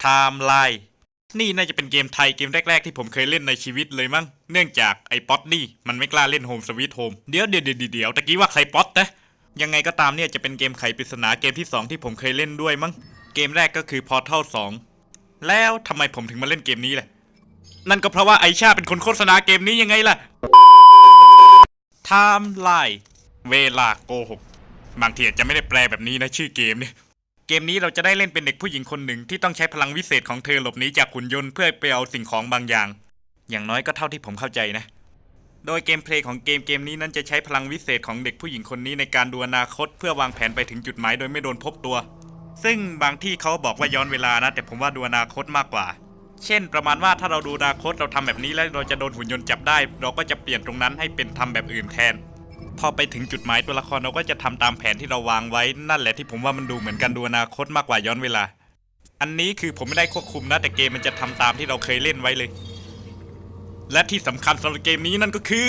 ไทม์ไลน์นี่น่าจะเป็นเกมไทยเกมแรก ๆ ที่ผมเคยเล่นในชีวิตเลยมั้ง เนื่องจากไอ้ป๊อตนี่ มันไม่กล้าเล่นโฮมสวิตโฮมเดี๋ยวเดี๋ยวเดี๋ยวเดี๋ยวตะกี้ว่าใครป๊อตนะยังไงก็ตามเนี่ยจะเป็นเกมไขปริศนาเกมที่ 2 ที่ผมเคยเล่นด้วยมั้ง เกมแรกก็คือ Portal 2 แล้วทำไมผมถึงมาเล่นเกมนี้ล่ะ นั่นก็เพราะว่าไอชาเป็นคนโฆษณาเกมนี้ยังไงล่ะ ไทม์ไลน์เวลาโกหกบางทีอาจจะไม่ได้แปลแบบนี้นะชื่อเกมเนี่ย เกมนี้เราจะได้เล่นเป็นเด็กผู้หญิงคนหนึ่งที่ต้องใช้พลังวิเศษของเธอหลบหนีจากขุนยนต์เพื่อไปเอาสิ่งของบางอย่าง อย่างน้อยก็เท่าที่ผมเข้าใจนะ โดยเกมเพลย์ของเกมเกมนี้นั้นจะใช้พลังวิเศษของเด็กผู้หญิงคนนี้ในการดูอนาคต เพื่อวางแผนไปถึงจุดหมายโดยไม่โดนพบตัว ซึ่งบางที่เขาบอกว่าย้อนเวลานะ แต่ผมว่าดูอนาคตมากกว่า เช่น ประมาณว่าถ้าเราดูอนาคตเราทำแบบนี้แล้วเราจะโดนหุ่นยนต์จับได้ เราก็จะเปลี่ยนตรงนั้นให้เป็นทำแบบอื่นแทน พอไปถึงจุดหมายตัวละครเราก็จะทำตามแผนที่เราวางไว้นั่นแหละที่ผมว่ามันดูเหมือนกันดูอนาคตมากกว่าย้อนเวลา อันนี้คือผมไม่ได้ควบคุมนะแต่เกมมันจะทำตามที่เราเคยเล่นไว้เลย และที่สำคัญสำหรับเกมนี้นั่นก็คือ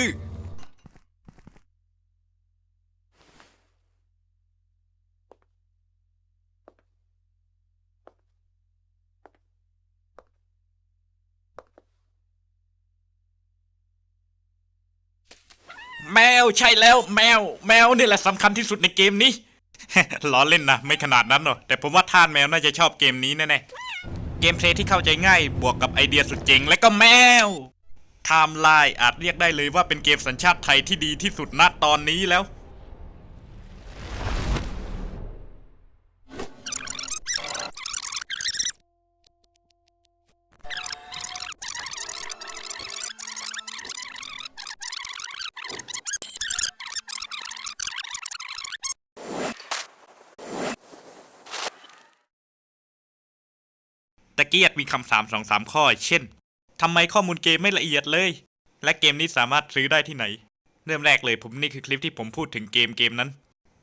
แมวใช่แล้วแมว แมวนี่แหละสำคัญที่สุดในเกมนี้ ล้อเล่นนะ ไม่ขนาดนั้นหรอกแต่ผมว่าท่านแมวน่าจะชอบเกมนี้แน่ๆเกมเพลย์ที่เข้าใจง่าย บวกกับไอเดียสุดเจ๋งและก็แมวไทม์ไลน์อาจเรียกได้เลยว่าเป็นเกมสัญชาติไทยที่ดีที่สุดณตอนนี้แล้ว ตะเกียดมีคำถามสองสามข้อ เช่นทำไมข้อมูลเกมไม่ละเอียดเลย และเกมนี้สามารถซื้อได้ที่ไหน เริ่มแรกเลยผมนี่คือคลิปที่ผมพูดถึงเกมเกมนั้น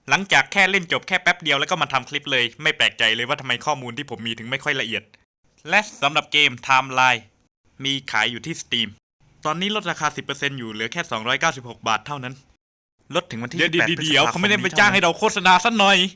หลังจากแค่เล่นจบแค่แป๊บเดียวแล้วก็มาทำคลิปเลย ไม่แปลกใจเลยว่าทำไมข้อมูลที่ผมมีถึงไม่ค่อยละเอียด และสำหรับเกม Timeline มีขายอยู่ที่ Steam ตอนนี้ลดราคา 10%อยู่เหลือแค่ 296 บาทเท่านั้น ลดถึงวันที่เดี๋ยว28เดี๋ยวเดี๋ยวพฤษภคเขาไม่ได้ไปจ้างให้เราโฆษณาสักหน่อย